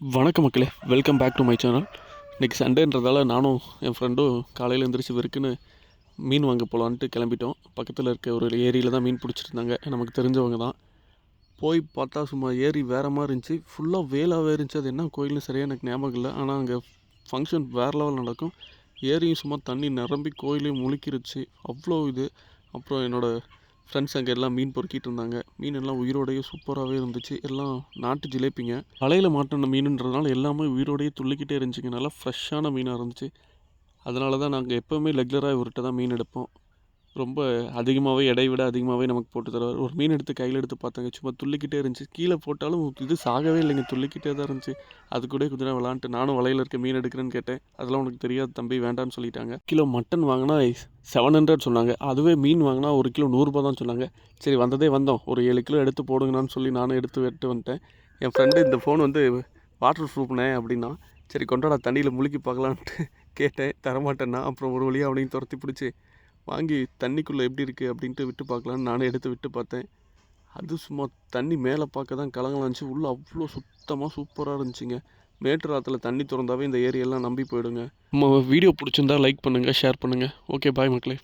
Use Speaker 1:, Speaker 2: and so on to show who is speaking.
Speaker 1: வணக்கம் மக்களே. Welcome back to my channel இன்றைக்கி சண்டேன்றதால நானும் என் ஃப்ரெண்டும் காலையில் எழுந்திரிச்சு வெறுக்குன்னு மீன் வாங்க போகலான்ட்டு கிளம்பிட்டோம். பக்கத்தில் இருக்க ஒரு ஏரியில் தான் மீன் பிடிச்சிருந்தாங்க. நமக்கு தெரிஞ்சவங்க தான். போய் பார்த்தா சும்மா ஏரி வேறு மாதிரி இருந்துச்சு. ஃபுல்லாக வேலாகவே இருந்துச்சு. அது என்ன கோயில்னு சரியாக எனக்கு ஞாபகம் இல்லை. ஆனால் அங்கே ஃபங்க்ஷன் வேறு லெவல் நடக்கும். ஏரியும் சும்மா தண்ணி நிரம்பி கோயிலையும் முழுக்கிருச்சு. அவ்வளோ இது. அப்புறம் என்னோடய ஃப்ரெண்ட்ஸ் அங்கே எல்லாம் மீன் பொறுக்கிட்டு இருந்தாங்க. மீன் எல்லாம் உயிரோடையே சூப்பராகவே இருந்துச்சு. எல்லாம் நாட்டு ஜிலேபிங்க. அலையில் மாட்டின மீனுன்றதுனால எல்லாமே உயிரோடையே துள்ளிக்கிட்டே இருந்துச்சுங்க. நல்லா ஃப்ரெஷ்ஷான மீனாக இருந்துச்சு. அதனால தான் நாங்கள் எப்போவுமே ரெகுலராக இவர்கிட்ட தான் மீன் எடுப்போம். ரொம்ப அதிகமாகவே எடை விட அதிகமாகவே நமக்கு போட்டு தருவார். ஒரு மீன் எடுத்து கையில் எடுத்து பார்த்தாங்க. சும்மா துள்ளிக்கிட்டே இருந்துச்சு. கீழே போட்டாலும் இது சாகவே இல்லைங்க. துள்ளிக்கிட்டே தான் இருந்துச்சு. அது கூட கொஞ்ச நேரம் விளாண்டுட்டு நானும் வலையில் இருக்க மீன் எடுக்கிறேன்னு கேட்டேன். அதெல்லாம் உனக்கு தெரியாது தம்பி வேண்டாம்னு சொல்லிட்டாங்க. கிலோ மட்டன் வாங்கினா செவன் ஹண்ட்ரட் சொன்னாங்க. அதுவே மீன் வாங்கினா ஒரு கிலோ நூறுரூபா தான் சொன்னாங்க. சரி வந்ததே வந்தோம். ஒரு ஏழு கிலோ எடுத்து போடுங்கண்ணான்னு சொல்லி நானும் எடுத்து வெட்டு வந்துட்டேன். என் ஃப்ரெண்டு இந்த ஃபோன் வந்து வாட்டர் ப்ரூஃப்னே அப்படின்னா சரி கொண்டாடா தண்ணியில் முழுக்கி பார்க்கலான்ட்டு கேட்டேன். தரமாட்டேன்னா அப்புறம் ஒரு வழியாக அவனையும் துரத்தி பிடிச்சி வாங்கி தண்ணிக்குள்ளே எப்படி இருக்குது அப்படின்ட்டு விட்டு பார்க்கலான்னு நானே எடுத்து விட்டு பார்த்தேன். அது சும்மா தண்ணி மேலே பார்க்க தான் கலங்கலாம் இருந்துச்சு. உள்ளே அவ்வளோ சுத்தமாக சூப்பராக இருந்துச்சுங்க. மேட்டு ஆற்றுல தண்ணி திறந்தாவே இந்த ஏரியெல்லாம் நம்பி போயிடுங்க. நம்ம வீடியோ பிடிச்சிருந்தா லைக் பண்ணுங்கள் ஷேர் பண்ணுங்கள் ஓகே பாய் மக்களே.